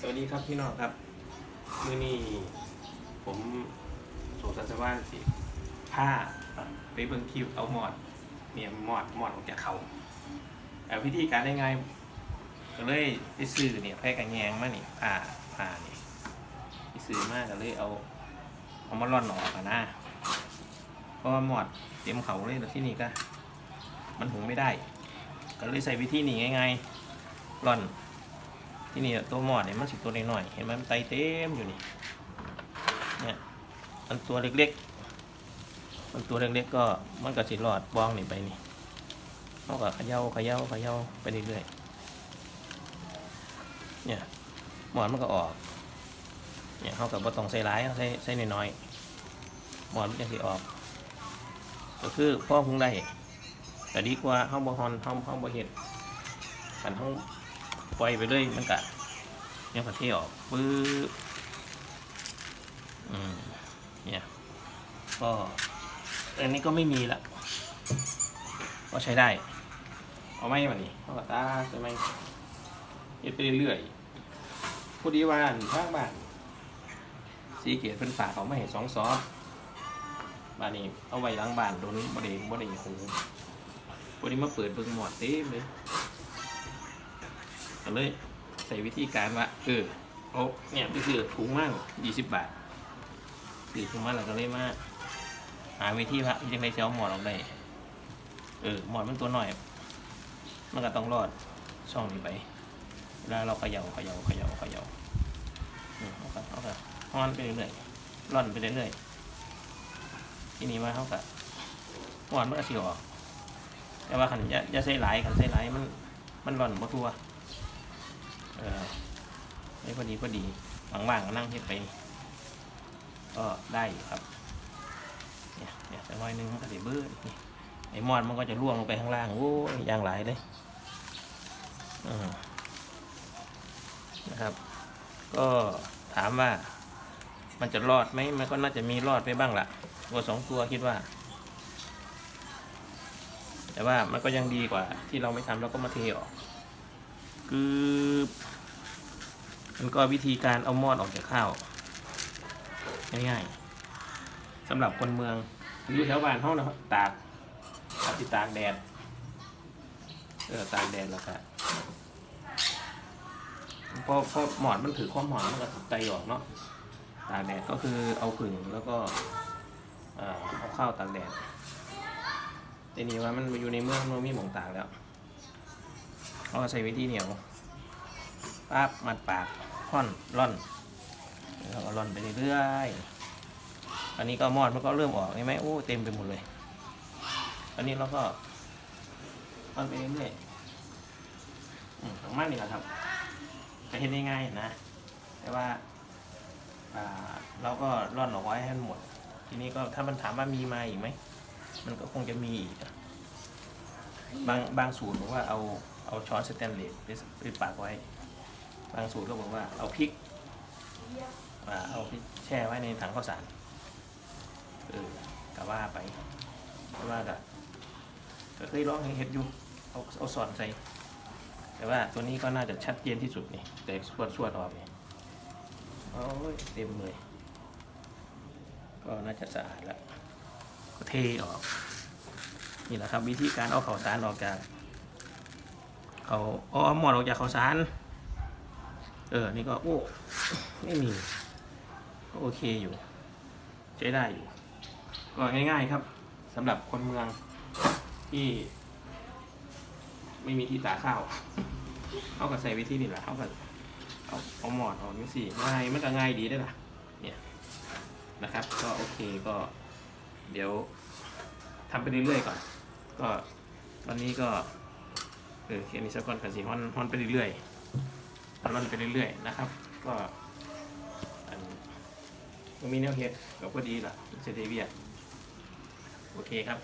สวัสดีครับพี่น้องครับมื้อนี้ผมโสสัสว่านสิผ้าไปเบิ่งคลิปเอาหมอดเนี่ยหมอดหมอดออกจากเขาแต่วิธีการได้ไงก็เลยไปซื้อเนี่ยแพร่กันแยงมานี่ผ้าผ้านี่ไปซื้อมาก็เลยเอาเอามาร่อนออกอะนะเพราะว่าหมอดเต็มเขาเลยแต่ที่นี่ก็ มันหุงไม่ได้ ก็เลยใส่วิธีนี้ง่ายๆร่อน ที่นี่ตัวหมอดเนี่ยมันสิตัวน้อยๆเห็นไหมมันไตเต็มอยู่นี่เนี่ยมันตัวเล็กๆ มันตัวเล็กๆก็มันก็สิรอดบ้องนี่ไปนี่เขาก็เขย่าเขย่าเขย่าไปเรื่อยๆเนี่ยหมอนมันก็ออกเนี่ยเขากับบ่ต้องใส่ร้ายใส่ใส่น้อยๆหมอนมันจะสิออก ก็คือพ่อพุงได้แต่ดีกว่าเขาบ่ฮอนเขาเขาบ่เห็ดกันเขา ปล่อยไปเรื่อยมันกะยังกะเทออกปื๊บอืมเนี่ยก็อันนี้ก็ไม่มีละก็ใช้ได้ เอาไหมวันนี้เอากระตาใช่ไหมเฮ็ดไปเรื่อยๆพอดีวันข้างบ้านสีเกียรเป็นฝากเขาไม่เห็นสองซอสบ้านนี้เอาไว้ล้างบ้านโดนบ่ได้บ่ได้หูพอดีมาเปิดเบิ่งหมอดเต็มเลย ก็เลยใส่วิธีการว่าเออโอ้เนี่ยไปซื้อถุงมากยี่สิบบาทซื้อถุงมากแล้วก็เลยมาหาวิธีว่ายังไงจะเอาหมอนออกได้เออหมอนมันตัวหน่อย มันก็ต้องรอดช่องนี้ไปเวลาเราเขย่าเขย่าเขย่าเขย่าอืมเอาก็เอาก็ฮ้อนไปเรื่อยๆร่อนไปเรื่อยๆที่นี้ว่าเขาก็หมอนมันก็สิออกแต่ว่าขันอย่าอย่าใส่หลายขันใส่หลายมันมันร่อนบ่ทั่ว เออไม่พอดีพอดีว่างๆก็นั่งเฮ็ดไป ก็ได้อยู่ครับ เนี่ยเนี่ยสักน้อยนึงมันก็จะเบิ้ลนี่ไอ้มอนมันก็จะล่วงลงไปข้างล่างโอ้ยยางหลายเลยอืมนะครับ ก็ถามว่า มันจะรอดไหมมันก็น่าจะมีรอดไปบ้างละตัวสองตัวคิดว่า แต่ว่ามันก็ยังดีกว่า ที่เราไม่ทำเราก็มาเทออก คือ มันก็วิธีการเอามอดออกจากข้าวง่ายๆสำหรับคนเมืองอยู่แถวบ้านห้องนะครับตากตากที่ตากแดดเออตากแดดแล้วก็พอพอหมอนมันถือความหมอนมันก็ใจออกเนาะตากแดดก็คือเอาผึ่งแล้วก็เอาข้าวตากแดดแต่นี่ว่ามันอยู่ในเมืองมันมีหมองตากแล้วเราก็ใช้วิธีเหนียว ปั๊บมัดปากค่อนร่อนแล้วก็ร่อนไปเรื่อยๆอันนี้ก็มอดมันก็เริ่มออกใช่ไหมโอ้เต็มไปหมดเลย อันนี้เราก็ร่อนไปเรื่อยๆอืมของมันนี่แหละครับจะเห็นง่ายนะ แต่ว่าเราก็ร่อนออกไว้ให้มันหมด ทีนี้ก็ถ้ามันถามว่ามีมาอีกไหมมันก็คงจะมีอีกบางบางสูตรบอกว่าเอาเอาช้อนสแตนเลสไปไปปากไว้ บางสูตรก็บอกว่าเอาพริกอ่าเอาพริกแช่ไว้ในถังข้าวสารเออกะว่าไปเพราะว่ากะก็เคยลองเห็ดอยู่เอาเอาสอนใส่ แต่ว่าตัวนี้ก็น่าจะชัดเจนที่สุดนี่แต่สวดสวดออกนี่โอ้ยเต็มเลย ก็น่าจะสะอาดแล้วก็เทออก นี่แหละครับ วิธีการเอาข้าวสารออกจากเขาอาเอาหมอนออกจากข้าวสาร เออ นี่ก็โอ้ ไม่มี ก็โอเคอยู่ ใช้ได้อยู่ ก็ง่าย ๆครับสำหรับคนเมืองที่ ไม่มีที่ตาข้าวเอาก็ใส่วิธีนี่แหละเอาก็เอาเอาหมอนออกนี่สิง่ายมันก็ง่ายดีได้ล่ะ เนี่ยนะครับ ก็โอเคก็ เดี๋ยวทำไปเรื่อยๆก่อน ก็ตอนนี้ก็เออแค่นี้สักก่อนกันสิฮอนฮอนไปเรื่อยๆ ฮอนไปเรื่อยๆนะครับ ก็อันก็มีแนวเฮ็ดก็พอดีล่ะเซเดเวียโอเคครับ